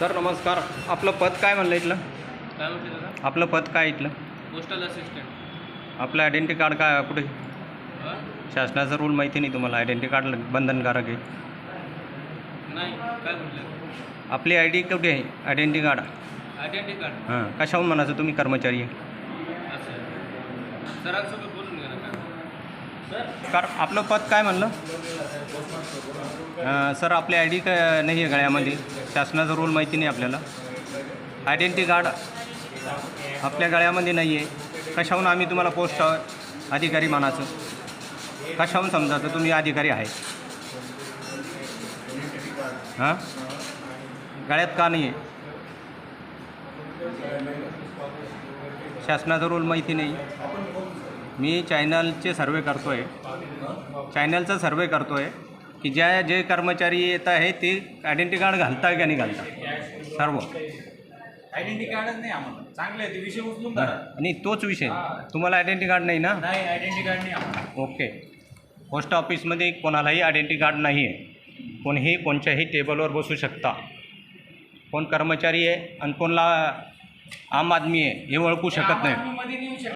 Sir नमस्कार. आपलं पद काय म्हणलं इथलं? काय म्हटलं दादा? आपलं पद काय इथलं? पोस्टल असिस्टंट आपलं आयडेंटी कार्ड काय कुठे? शासनाचा रूल माहिती नाही तुम्हाला. आयडेंटी कार्ड बंधनकारक आहे. नाही. काय म्हटलं? आपली आय डी कुठे आहे? आयडेंटी कार्ड आयडेंटी कार्ड हां. कशाहून म्हणायचं तुम्ही कर्मचारी आहे? असं. सरांसोबत बोलून घ्या ना काय? कार आपलं पद काय म्हणलं? अं, सर आपली आय डी काय नाही आहे गळ्यामध्ये? शासनाचा रूल माहिती नाही आपल्याला. आयडेंटी कार्ड आपल्या गळ्यामध्ये नाही आहे. कशाहून आम्ही तुम्हाला पोस्ट अधिकारी मानाचं कशाहून समजायचं तुम्ही अधिकारी आहे? हां? गळ्यात का नाही आहे? शासनाचा रूल माहिती नाही. मी चॅनलचे सर्वे करतो आहे चॅनलचा सर्वे करतो आहे की ज्या जे कर्मचारी येत आहे ते आयडेंटी कार्ड घालता का नाही घालता सर्व. आयडेंटी कार्डच नाही आम्हाला. चांगलं ते विषय उचलून. धरा. आणि तोच विषय. तुम्हाला आयडेंटी कार्ड नाही ना? नाही आयडेंटी कार्ड नाही आम्हाला. ओके. पोस्ट ऑफिसमध्ये कोणालाही आयडेंटी कार्ड नाही आहे. कोणीही कोणत्याही टेबलवर बसू शकता. कोण कर्मचारी आहे आणि कोणला आम आदमी आहे हे ओळखू शकत नाही.